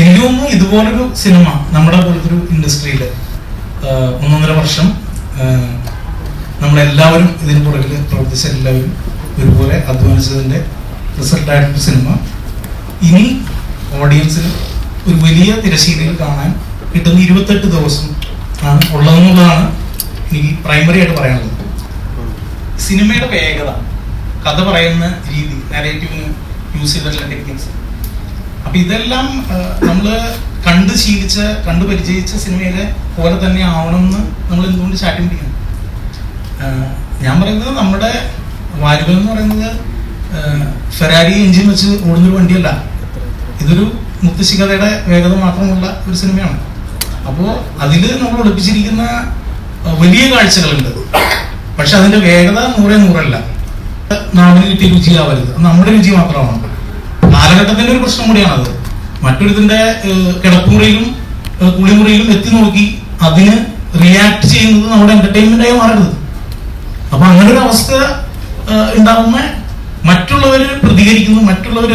എനിക്ക് തോന്നുന്നു ഇതുപോലൊരു സിനിമ നമ്മുടെ പോലത്തെ ഒരു ഇൻഡസ്ട്രിയിൽ ഒന്നൊന്നര വർഷം നമ്മളെല്ലാവരും ഇതിന് പുറകിൽ പ്രവർത്തിച്ച എല്ലാവരും ഒരുപോലെ അധ്വാനിച്ചതിന്റെ റിസൾട്ടായിട്ടൊരു സിനിമ. ഇനി ഓഡിയൻസിന് ഒരു വലിയ തിരശ്ശീലയിൽ കാണാൻ കിട്ടുന്ന ഇരുപത്തെട്ട് ദിവസം ആണ് ഉള്ളതെന്നുള്ളതാണ് എനിക്ക് പ്രൈമറി ആയിട്ട് പറയാനുള്ളത്. സിനിമയുടെ വേഗത കഥ പറയുന്ന രീതി നാരേറ്റീവിന് യൂസ് ചെയ്തിട്ടുള്ള ടെക്നിക്സ് അപ്പൊ ഇതെല്ലാം നമ്മൾ കണ്ട് ശീലിച്ച കണ്ട് പരിചയിച്ച സിനിമയിലെ പോലെ തന്നെ ആവണം എന്ന് നമ്മൾ എന്തുകൊണ്ട് ചാറ്റം പിടിക്കണം ഞാൻ പറയുന്നത് നമ്മുടെ വാരുകൾ എന്ന് പറയുന്നത് ഫെരാരി എഞ്ചിൻ വെച്ച് ഓടുന്നൊരു വണ്ടിയല്ല. ഇതൊരു മുത്തശ്ശികതയുടെ വേഗത മാത്രമുള്ള ഒരു സിനിമയാണ്. അപ്പോൾ അതിൽ നമ്മൾ ഒളിപ്പിച്ചിരിക്കുന്ന വലിയ കാഴ്ചകളുണ്ട്. പക്ഷെ അതിന്റെ വേഗത നൂറേ നൂറല്ല. നാടിന് കിട്ടിയ രുചിയാവരുത്. നമ്മുടെ രുചി മാത്രമാണ്. കാലഘട്ടത്തിന്റെ ഒരു പ്രശ്നം കൂടിയാണത് മറ്റൊരുത്തിന്റെ കിടപ്പുമുറിയിലും കുളിമുറിയിലും എത്തി നോക്കി അതിന് റിയാക്ട് ചെയ്യുന്നത് നമ്മുടെ എന്റർടൈൻമെന്റ് ആയി മാറരുത്. അപ്പൊ അങ്ങനെ ഒരു അവസ്ഥ ഉണ്ടാവുന്ന മറ്റുള്ളവർ പ്രതികരിക്കുന്നു മറ്റുള്ളവർ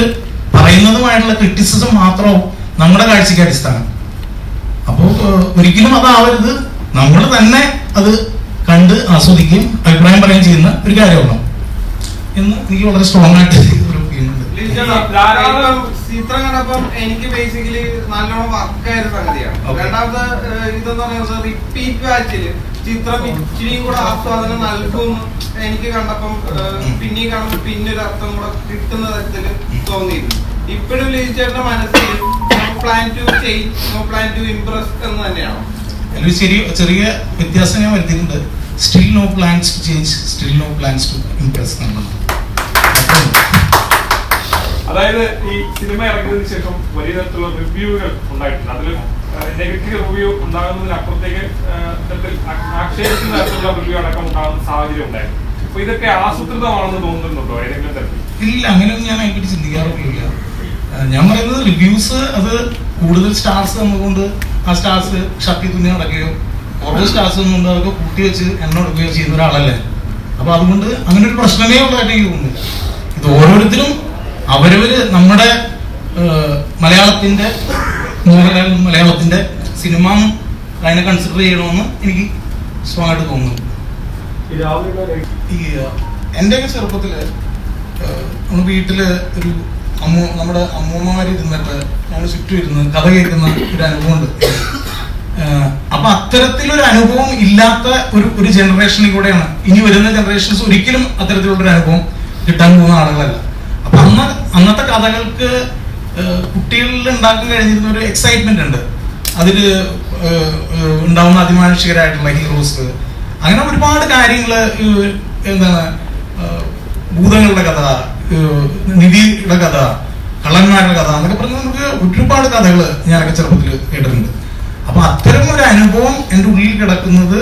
പറയുന്നതുമായിട്ടുള്ള ക്രിറ്റിസിസം മാത്രവും നമ്മുടെ കാഴ്ചയ്ക്ക് അടിസ്ഥാനം. അപ്പോൾ ഒരിക്കലും അതാവരുത്. നമ്മൾ തന്നെ അത് കണ്ട് ആസ്വദിക്കുകയും അഭിപ്രായം പറയുകയും ചെയ്യുന്ന ഒരു കാര്യമാണ്. എന്ന് എനിക്ക് വളരെ സ്ട്രോങ് ആയിട്ട് ചിത്രം കണ്ടപ്പം എനിക്ക് ബേസിക്കലി നല്ലോണം വർക്കായ ഒരു സംഗതിയാണ് രണ്ടാമത് ഇതെന്ന് പറയുന്നത് റിപ്പീറ്റ് വാച്ചിൽ ചിത്രം ഇച്ചിരിയും കൂടെ ആസ്വാദനം നൽകും എനിക്ക് കണ്ടപ്പം. പിന്നെയും കാണുമ്പോൾ പിന്നെ ഒരു അർത്ഥം കൂടെ കിട്ടുന്ന തരത്തിൽ തോന്നിയിരുന്നു. ഇപ്പോഴും ലിജിച്ചേട്ടന്റെ മനസ്സിൽ plan to change plan to impress എന്ന് തന്നെയാണ്. ചെറിയ ചെറിയ വ്യത്യാസം ഞാൻ വരുത്തിയിട്ടുണ്ട്. Still no plans to change still no plans to impress എന്നുള്ളത്. അതായത് ഈ സിനിമ ഇറങ്ങിയതിനു ശേഷം വലിയ തരത്തിലുള്ള റിവ്യൂകൾ ഉണ്ടായിട്ടുണ്ട്. അതിൽ നെഗറ്റീവ് റിവ്യൂ ഉണ്ടാകുന്നതിനപ്പുറത്തേക്ക് ആക്ഷേപിക്കുന്ന തരത്തിലുള്ള റിവ്യൂ അടക്കം ഉണ്ടാകുന്ന സാഹചര്യം ഉണ്ടായിരുന്നു. അപ്പൊ ഇതൊക്കെ ആസൂത്രിതമാണെന്ന് തോന്നുന്നുണ്ടോ ഏതെങ്കിലും തരത്തിൽ? ഇല്ല അങ്ങനെയൊന്നും ഞാൻ അതിനെപ്പറ്റി ചിന്തിക്കാറില്ല ഞാൻ പറയുന്നത് റിവ്യൂസ് അത് കൂടുതൽ സ്റ്റാർസ് തന്നുകൊണ്ട് ആ സ്റ്റാർസ് ഷർട്ടി തുന്നി നടക്കുകയോ ഓരോ സ്റ്റാർസ് തന്നുകൊണ്ട് അതൊക്കെ കൂട്ടി വെച്ച് എണ്ണ എടുക്കുകയോ ചെയ്യുന്ന ഒരാളല്ലേ? അപ്പൊ അതുകൊണ്ട് അങ്ങനെ ഒരു പ്രശ്നമേ ഉള്ളതായിട്ട് എനിക്ക് തോന്നുന്നില്ല. ഇത് ഓരോരുത്തരും അവരവര് നമ്മുടെ മലയാളത്തിന്റെ മലയാളത്തിന്റെ സിനിമ അതിനെ കൺസിഡർ ചെയ്യണമെന്ന് എനിക്ക് സ്ട്രോങ് തോന്നുന്നു. ഈ ചെറുപ്പത്തിൽ നമ്മുടെ വീട്ടിൽ ഒരു അമ്മു നമ്മുടെ അമ്മൂമ്മമാര് ഇരുന്നിട്ട് ഞങ്ങൾ ചുറ്റും ഇരുന്ന് കഥ കേൾക്കുന്ന ഒരു അനുഭവമുണ്ട് അപ്പൊ അത്തരത്തിലൊരു അനുഭവം ഇല്ലാത്ത ഒരു ഒരു ജനറേഷനിൽ കൂടെയാണ്. ഇനി വരുന്ന ജനറേഷൻസ് ഒരിക്കലും അത്തരത്തിലുള്ള ഒരു അനുഭവം കിട്ടാൻ പോകുന്ന ആളുകളല്ല. അന്ന് അന്നത്തെ കഥകൾക്ക് കുട്ടികളിൽ ഉണ്ടാക്കാൻ കഴിഞ്ഞിരുന്ന ഒരു എക്സൈറ്റ്മെന്റ് ഉണ്ട്. അതിൽ ഉണ്ടാവുന്ന അതിമാനുഷികരായിട്ടുള്ള ഹീറോസ് അങ്ങനെ ഒരുപാട് കാര്യങ്ങൾ എന്താണ് ഭൂതങ്ങളുടെ കഥ നിധിയുടെ കഥ കള്ളന്മാരുടെ കഥ എന്നൊക്കെ പറഞ്ഞ് നമുക്ക് ഒരുപാട് കഥകൾ ഞാനൊക്കെ ചെറുപ്പത്തിൽ കേട്ടിട്ടുണ്ട്. അപ്പൊ അത്തരം ഒരു അനുഭവം എന്റെ ഉള്ളിൽ കിടക്കുന്നത്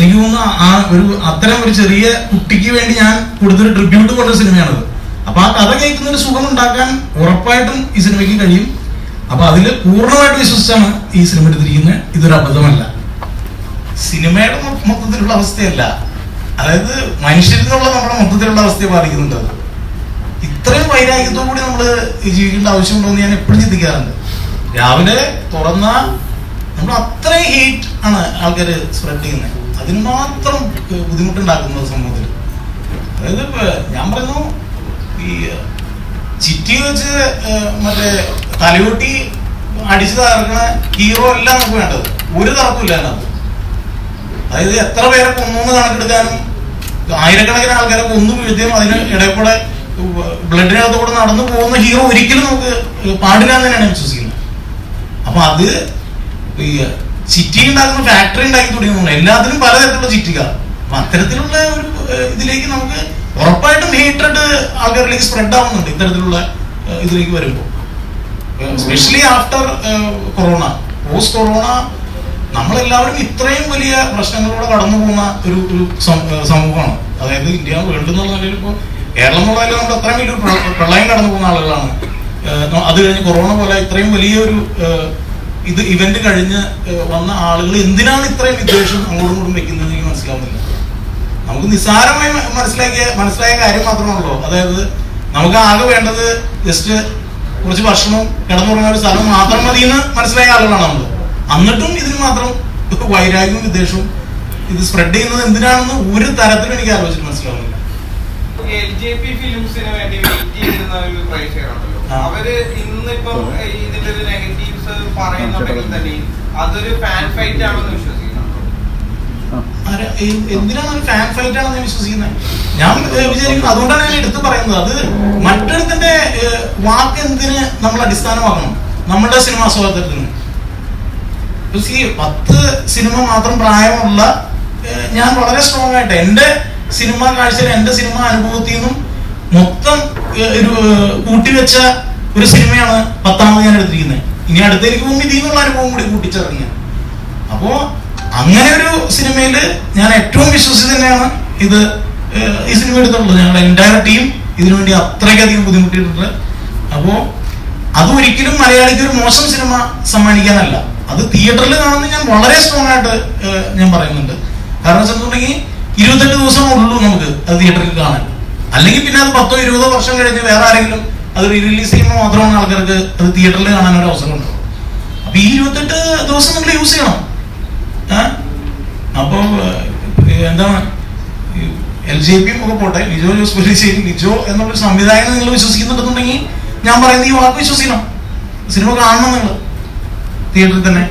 എനിക്ക് തോന്നുന്നു ആ ഒരു അത്തരം ഒരു ചെറിയ കുട്ടിക്ക് വേണ്ടി ഞാൻ കൊടുത്തൊരു ട്രിബ്യൂട്ട് പോലൊരു സിനിമയാണത്. അപ്പൊ ആ കഥ കേൾക്കുന്ന ഒരു സുഖം ഉണ്ടാക്കാൻ ഉറപ്പായിട്ടും ഈ സിനിമയ്ക്ക് കഴിയും. അപ്പൊ അതിൽ പൂർണമായിട്ട് വിശ്വസിച്ചാണ് ഈ സിനിമ എടുത്തിരിക്കുന്നത്. ഇതൊരു അബദ്ധമല്ല. സിനിമയുടെ മൊത്തത്തിലുള്ള അവസ്ഥയല്ല. അതായത് മനുഷ്യരിൽ നിന്നുള്ള നമ്മുടെ മൊത്തത്തിലുള്ള അവസ്ഥയെ ബാധിക്കുന്നുണ്ട് അത്. ഇത്രയും വൈരാഗ്യത്തോടു കൂടി നമ്മൾ ജീവിക്കേണ്ട ആവശ്യമുണ്ടോ എന്ന് ഞാൻ എപ്പോഴും ചിന്തിക്കാറുണ്ട്. രാവിലെ തുറന്ന നമ്മൾ അത്രയും ഹീറ്റ് ആണ് ആൾക്കാർ സ്പ്രെഡ് ചെയ്യുന്നത് അതിന് മാത്രം ബുദ്ധിമുട്ടുണ്ടാക്കുന്നത് സമൂഹത്തിൽ അതായത് ഞാൻ പറയുന്നു ഈ ചിറ്റി വെച്ച് മറ്റേ തലയോട്ടി അടിച്ചു തകർക്കണ ഹീറോ അല്ല നമുക്ക് വേണ്ടത്. ഒരു തർക്കമില്ല അതിനകത്ത്. അതായത് എത്ര പേരെ കൊന്നു കണക്കെടുക്കാനും ആയിരക്കണക്കിന് ആൾക്കാരെ കൊന്നു വീഴ്ത്തിയും അതിന് ഇടയിൽ കൂടെ ബ്ലഡിനകത്ത് കൂടെ നടന്നു പോകുന്ന ഹീറോ ഒരിക്കലും നമുക്ക് പാടില്ല എന്ന് തന്നെയാണ് വിശ്വസിക്കുന്നത്. അപ്പൊ അത് ഈ ചിറ്റി ഉണ്ടാക്കുന്ന ഫാക്ടറി ഉണ്ടാക്കി തുടങ്ങുന്നുണ്ട് എല്ലാത്തിനും പലതരത്തിലുള്ള ചിറ്റിക അപ്പൊ അത്തരത്തിലുള്ള ഒരു ഇതിലേക്ക് നമുക്ക് ഉറപ്പായിട്ടും ഹീറ്റഡ് ആൾക്കാരിലേക്ക് സ്പ്രെഡ് ആവുന്നുണ്ട് ഇത്തരത്തിലുള്ള ഇതിലേക്ക് വരുമ്പോൾ specially after corona post corona നമ്മളെല്ലാവരും ഇത്രയും വലിയ പ്രശ്നങ്ങളിലൂടെ കടന്നു പോകുന്ന ഒരു ഒരു സമൂഹമാണ്. അതായത് ഇന്ത്യ വേൾഡ് എന്നുള്ള നിലയിൽ ഇപ്പോൾ കേരളം എന്നുള്ളതിൽ നമ്മൾ അത്രയും വലിയൊരു പ്ര- പ്രളയം കടന്നു പോകുന്ന ആളുകളാണ്. അത് കഴിഞ്ഞ് കൊറോണ പോലെ ഇത്രയും വലിയൊരു ഇത് ഇവന്റ് കഴിഞ്ഞ് വന്ന ആളുകൾ എന്തിനാണ് ഇത്രയും വിദ്വേഷം അങ്ങോട്ടും ഇങ്ങോട്ടും വെക്കുന്നത് എനിക്ക് മനസ്സിലാവുന്നില്ല. നമുക്ക് നിസ്സാരമായി മനസ്സിലാക്കിയ മനസ്സിലായ കാര്യം മാത്രമാണല്ലോ. അതായത് നമുക്ക് ആകെ വേണ്ടത് ജസ്റ്റ് കുറച്ച് ഭക്ഷണവും കിടന്നുറങ്ങാൻ ഒരു സ്ഥലം മാത്രം മതി എന്ന് മനസ്സിലായ ആളുകളാണ് നമ്മൾ. എന്നിട്ടും ഇതിന് മാത്രം വൈരാഗ്യവും വിദ്വേഷവും ഇത് സ്പ്രെഡ് ചെയ്യുന്നത് എന്തിനാണെന്ന് ഒരു തരത്തിലും എനിക്ക് ആലോചിച്ചിട്ട് മനസ്സിലാവുന്നില്ല. എൽ ജെ പി ഫിലിംസിന് വേണ്ടി വെയിറ്റ് ചെയ്തിരുന്ന ഒരു പ്രേക്ഷകരുണ്ടല്ലോ ആ. അവർ ഇന്നിപ്പം ഇതിന്റെ ഒരു നെഗറ്റീവ്സ് പറയുന്നുണ്ടെങ്കിൽ തന്നെ അതൊരു ഫാൻ ഫൈറ്റ് ആണെന്ന് എ- എന്തിനാണ് ഫാൻ ഫൈറ്റ് ആണെന്ന് വിശ്വസിക്കുന്നത് ഞാൻ ഏഹ്, വിചാരിക്കുന്നത് അതുകൊണ്ടാണ് ഞാൻ എടുത്തു പറയുന്നത്. അത് മറ്റൊരുത്തിന്റെ വാക്ക് നമ്മൾ അടിസ്ഥാനമാക്കണം? നമ്മുടെ സിനിമാ സ്വാതന്ത്ര്യത്തിന്. ഈ പത്ത് സിനിമ മാത്രം പ്രായമുള്ള ഞാൻ വളരെ സ്ട്രോങ് ആയിട്ട് എന്റെ സിനിമ കാഴ്ചയിൽ എന്റെ സിനിമ അനുഭവത്തിൽ നിന്നും മൊത്തം ഒരു കൂട്ടിവെച്ച ഒരു സിനിമയാണ് പത്താമത് ഞാൻ എടുത്തിരിക്കുന്നത് ഇനി അടുത്തേക്ക് പോകുമ്പോൾ ഇതിൽ നിന്നുള്ള അനുഭവം കൂടി കൂട്ടിച്ചേർക്കുക. അപ്പോ അങ്ങനെ ഒരു സിനിമയിൽ ഞാൻ ഏറ്റവും വിശ്വസിച്ച് തന്നെയാണ് ഇത് ഈ സിനിമ എടുത്തിട്ടുള്ളത്. ഞങ്ങളുടെ എന്റയർ ടീം ഇതിനുവേണ്ടി അത്രയ്ക്കധികം ബുദ്ധിമുട്ടിയിട്ടുണ്ട്. അപ്പോൾ അത് ഒരിക്കലും മലയാളിക്ക് ഒരു മോശം സിനിമ സമ്മാനിക്കാനല്ല. അത് തിയേറ്ററിൽ കാണുന്നത് ഞാൻ വളരെ സ്ട്രോങ് ആയിട്ട് ഞാൻ പറയുന്നുണ്ട്. കാരണം വെച്ചിട്ടുണ്ടെങ്കിൽ ഇരുപത്തെട്ട് ദിവസം ഉള്ളൂ നമുക്ക് അത് തിയേറ്ററിൽ കാണാൻ. അല്ലെങ്കിൽ പിന്നെ അത് പത്തോ ഇരുപതോ വർഷം കഴിഞ്ഞ് വേറെ ആരെങ്കിലും അത് റിലീസ് ചെയ്യുമ്പോൾ മാത്രമാണ് ആൾക്കാർക്ക് അത് തിയേറ്ററിൽ കാണാൻ ഒരു അവസരം ഉണ്ടാവും അപ്പൊ ഈ ഇരുപത്തെട്ട് ദിവസം നമ്മൾ യൂസ് ചെയ്യണം. ഏ? അപ്പൊ ഏഹ്, എന്താണ്? എൽ ജെ പിയും ഒക്കെ പോട്ടെ ലിജോ ജോസ് പെല്ലിശ്ശേരി ലിജോ എന്നുള്ള സംവിധായകൻ നിങ്ങൾ വിശ്വസിക്കുന്നുണ്ടെന്നുണ്ടെങ്കിൽ ഞാൻ പറയുന്നത് ഈ വാക്ക് വിശ്വസിക്കണം. സിനിമ കാണണം നിങ്ങൾ. തിയേറ്ററിൽ തന്നെ.